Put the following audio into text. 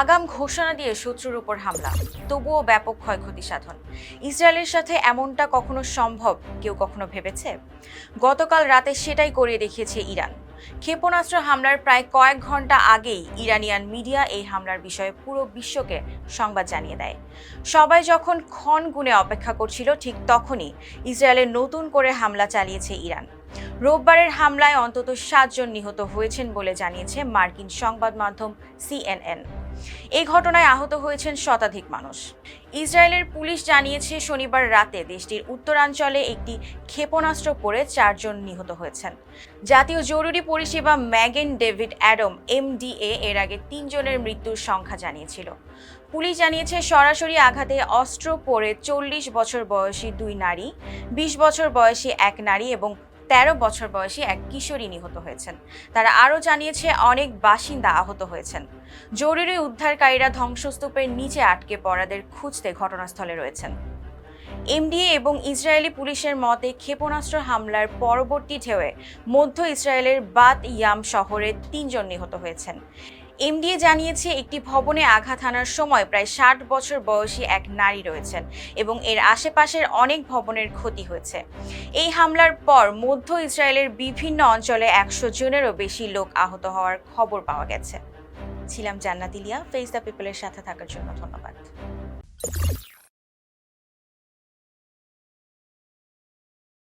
আগাম ঘোষণা দিয়ে শত্রুর উপর হামলা। তবুও ব্যাপক ক্ষয়ক্ষতি সাধন। ইসরায়েলের সাথে এমনটা কখনো সম্ভব কেউ কখনো ভেবেছে? গতকাল রাতে সেটাই করিয়ে দেখিয়েছে ইরান। ক্ষেপণাস্ত্র হামলার প্রায় কয়েক ঘণ্টা আগেই ইরানিয়ান মিডিয়া এই হামলার বিষয়ে পুরো বিশ্বকে সংবাদ জানিয়ে দেয়। সবাই যখন ক্ষণ গুণে অপেক্ষা করছিল, ঠিক তখনই ইসরায়েলের নতুন করে হামলা চালিয়েছে ইরান। রোববারের হামলায় অন্তত সাতজন নিহত হয়েছেন বলে জানিয়েছে মার্কিন সংবাদ মাধ্যম সিএনএন। এই ঘটনায় আহত হয়েছেন শতাধিক মানুষ। ইসরায়েলের পুলিশ জানিয়েছে, শনিবার রাতে দেশটির উত্তরাঞ্চলে একটি ক্ষেপণাস্ত্র পড়ে চারজন নিহত হয়েছেন। জাতীয় জরুরি পরিষেবা ম্যাগেন ডেভিড অ্যাডম, এমডিএ, এর আগে তিনজনের মৃত্যুর সংখ্যা জানিয়েছিল। পুলিশ জানিয়েছে, সরাসরি আঘাতে অস্ত্র পড়ে চল্লিশ বছর বয়সী দুই নারী, বিশ বছর বয়সী এক নারী এবং তেরো বছর বয়সী এক কিশোরী নিহত হয়েছেন। তারা আরও জানিয়েছে, অনেক বাসিন্দা আহত হয়েছেন। জরুরি উদ্ধারকারীরা ধ্বংসস্তূপের নিচে আটকে পড়াদের খুঁজতে ঘটনাস্থলে রয়েছেন। এমডিএ এবং ইসরায়েলি পুলিশের মতে ক্ষেপণাস্ত্র হামলার পরবর্তী ঢেউয়ে মধ্য ইসরায়েলের বাত ইয়াম শহরে তিনজন নিহত হয়েছেন। এমডিএ জানিয়েছে, একটি ভবনে আঘাত হানার সময় প্রায় ষাট বছর বয়সী এক নারী রয়েছেন এবং এর আশেপাশের অনেক ভবনের ক্ষতি হয়েছে। এই হামলার পর মধ্য ইসরায়েলের বিভিন্ন অঞ্চলে একশো জনেরও বেশি লোক আহত হওয়ার খবর পাওয়া গেছে। ছিলাম জান্নাতিলিয়া ফেস দ্য পিপলের সাথে থাকার জন্য ধন্যবাদ।